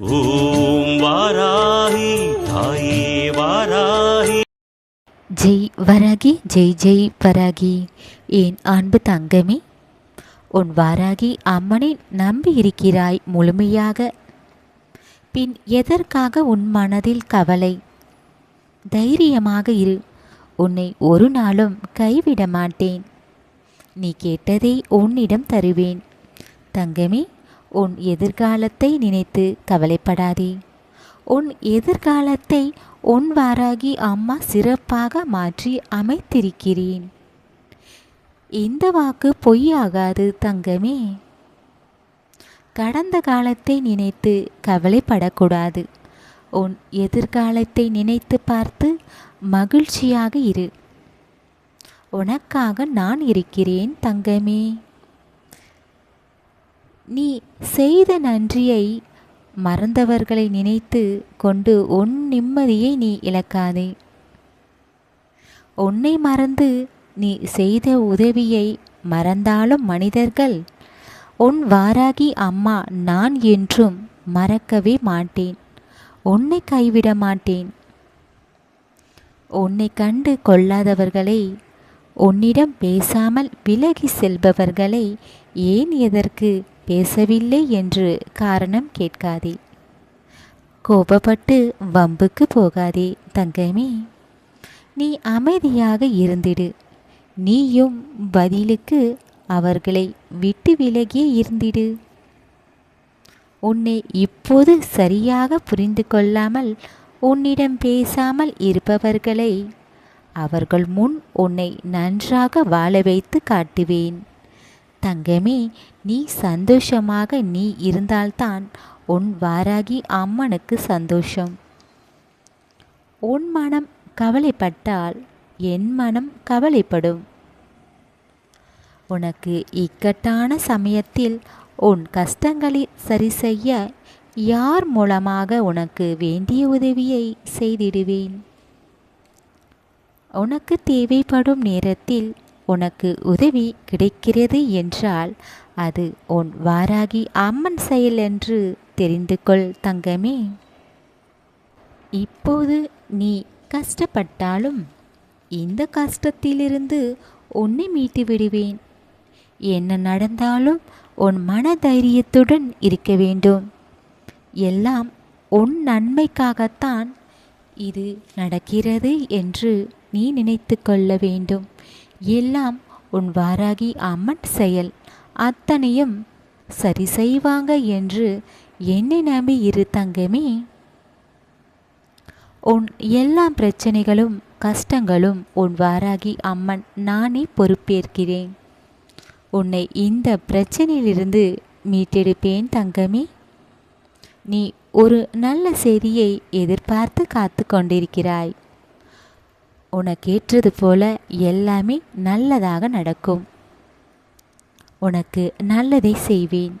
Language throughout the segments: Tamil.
ஓம் வாராகி தாயே வாராகி ஜெய் வராகி ஜெய் ஜெய் வராகி என் அன்பு தங்கமே உன் வாராகி அம்மனை நம்பி இருக்கிறாய் முழுமையாக பின் எதற்காக உன் மனதில் கவலை தைரியமாக இரு உன்னை ஒரு நாளும் கைவிட மாட்டேன் நீ கேட்டதை உன்னிடம் தருவேன் தங்கமே உன் எதிர்காலத்தை நினைத்து கவலைப்படாதே. உன் எதிர்காலத்தை உன் வாராகி அம்மா சிறப்பாக மாற்றி அமைத்திருக்கிறேன். இந்த வாக்கு பொய்யாகாது தங்கமே. கடந்த காலத்தை நினைத்து கவலைப்படக்கூடாது. உன் எதிர்காலத்தை நினைத்து பார்த்து மகிழ்ச்சியாக இரு. உனக்காக நான் இருக்கிறேன் தங்கமே. நீ செய்த நன்றியை மறந்தவர்களை நினைத்து கொண்டு உன் நிம்மதியை நீ இழக்காதே. உன்னை மறந்து நீ செய்த உதவியை மறந்தாலும் மனிதர்கள் உன் வாராகி அம்மா நான் என்றும் மறக்கவே மாட்டேன். உன்னை கைவிட மாட்டேன். உன்னை கண்டு கொள்ளாதவர்களை உன்னிடம் பேசாமல் விலகி செல்பவர்களை ஏன் எதற்கு பேசவில்லை என்று காரணம் கேட்காதே. கோபப்பட்டு வம்புக்கு போகாதே தங்கமே. நீ அமைதியாக இருந்திடு. நீயும் பதிலுக்கு அவர்களை விட்டு விலகியே இருந்திடு. உன்னை இப்போது சரியாக புரிந்து கொள்ளாமல் உன்னிடம் பேசாமல் இருப்பவர்களை அவர்கள் முன் உன்னை நன்றாக வாழ வைத்து காட்டுவேன். தங்கமே நீ சந்தோஷமாக நீ இருந்தால்தான் உன் வாராகி அம்மனுக்கு சந்தோஷம். உன் மனம் கவலைப்பட்டால் என் மனம் கவலைப்படும். உனக்கு இக்கட்டான சமயத்தில் உன் கஷ்டங்களை சரி செய்ய யார் மூலமாக உனக்கு வேண்டிய உதவியை செய்திடுவேன்? உனக்கு தேவைப்படும் நேரத்தில் உனக்கு உதவி கிடைக்கிறது என்றால் அது உன் வாராகி அம்மன் செயல் என்று தெரிந்து கொள் தங்கமே. இப்போது நீ கஷ்டப்பட்டாலும் இந்த கஷ்டத்திலிருந்து உன்னை மீட்டு விடுவேன். என்ன நடந்தாலும் உன் மன தைரியத்துடன் இருக்க வேண்டும். எல்லாம் உன் நன்மைக்காகத்தான் இது நடக்கிறது என்று நீ நினைத்து கொள்ள வேண்டும். எல்லாம் உன் வாராகி அம்மன் செயல். அத்தனையும் சரி செய்வாங்க என்று என்னை நம்பி இரு தங்கமே. உன் எல்லா பிரச்சனைகளும் கஷ்டங்களும் உன் வாராகி அம்மன் நானே பொறுப்பேற்கிறேன். உன்னை இந்த பிரச்சனையிலிருந்து மீட்டெடுப்பேன் தங்கமே. நீ ஒரு நல்ல செய்தியை எதிர்பார்த்து காத்து கொண்டிருக்கிறாய். உனக்கேற்றது போல எல்லாமே நல்லதாக நடக்கும். உனக்கு நல்லதை செய்வேன்.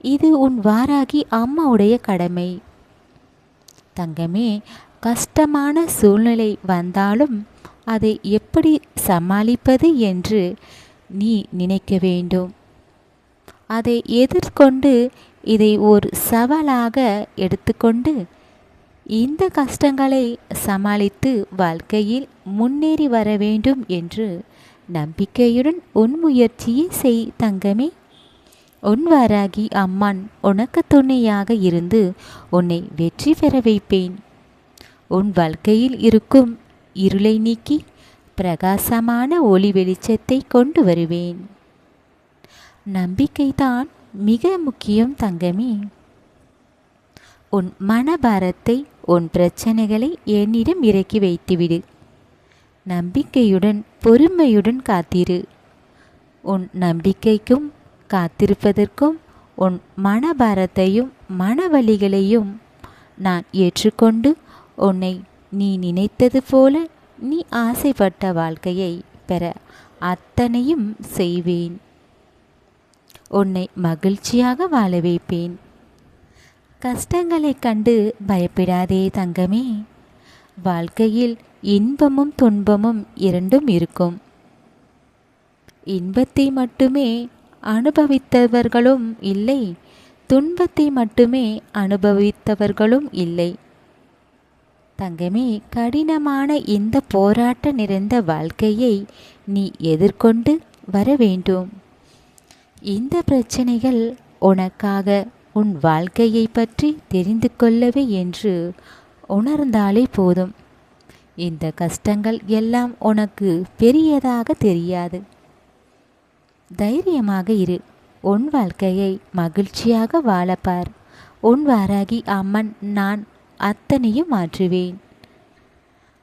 இது உன் வாராகி அம்மாவுடைய கடமை. தங்கமே கஷ்டமான சூழ்நிலை வந்தாலும் அதை எப்படி சமாளிப்பது என்று நீ நினைக்க வேண்டும். அதை எதிர்கொண்டு இதை ஒரு சவாலாக எடுத்துக்கொண்டு இந்த கஷ்டங்களை சமாளித்து வாழ்க்கையில் முன்னேறி வர வேண்டும் என்று நம்பிக்கையுடன் உன் முயற்சியை செய் தங்கமே. உன் வாராகி அம்மான் உனக்கு துணையாக இருந்து உன்னை வெற்றி பெற வைப்பேன். உன் வாழ்க்கையில் இருக்கும் இருளை நீக்கி பிரகாசமான ஒளி வெளிச்சத்தை கொண்டு வருவேன். நம்பிக்கைதான் மிக முக்கியம் தங்கமே. உன் மனபாரத்தை உன் பிரச்சனைகளை என்னிடம் இறக்கி வைத்துவிடு. நம்பிக்கையுடன் பொறுமையுடன் காத்திரு. உன் நம்பிக்கைக்கும் காத்திருப்பதற்கும் உன் மனபாரத்தையும் மனவழிகளையும் நான் ஏற்றுக்கொண்டு உன்னை நீ நினைத்தது போல நீ ஆசைப்பட்ட வாழ்க்கையை பெற அத்தனையும் செய்வேன். உன்னை மகிழ்ச்சியாக வாழ வைப்பேன். கஷ்டங்களைக் கண்டு பயப்படாதே தங்கமே. வாழ்க்கையில் இன்பமும் துன்பமும் இரண்டும் இருக்கும். இன்பத்தை மட்டுமே அனுபவித்தவர்களும் இல்லை. துன்பத்தை மட்டுமே அனுபவித்தவர்களும் இல்லை. தங்கமே கடினமான இந்த போராட்ட நிறைந்த வாழ்க்கையை நீ எதிர்கொண்டு வர வேண்டும். இந்த பிரச்சனைகள் உனக்காக உன் வாழ்க்கையை பற்றி தெரிந்து கொள்ளவே என்று உணர்ந்தாலே போதும். இந்த கஷ்டங்கள் எல்லாம் உனக்கு பெரியதாக தெரியாது. தைரியமாக இரு. உன் வாழ்க்கையை மகிழ்ச்சியாக வாழப்பார். உன் வாராகி அம்மன் நான் அத்தனையும் மாற்றுவேன்.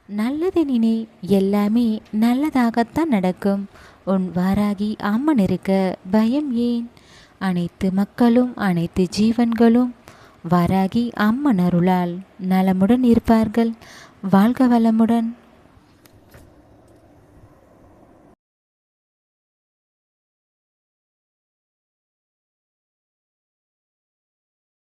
நல்லது நினை. எல்லாமே நல்லதாகத்தான் நடக்கும். உன் வாராகி அம்மன் இருக்க பயம் ஏன்? அனைத்து மக்களும் அனைத்து ஜீவன்களும் வராகி அம்மன் அருளால் நலமுடன் இருப்பார்கள். வாழ்க வளமுடன்.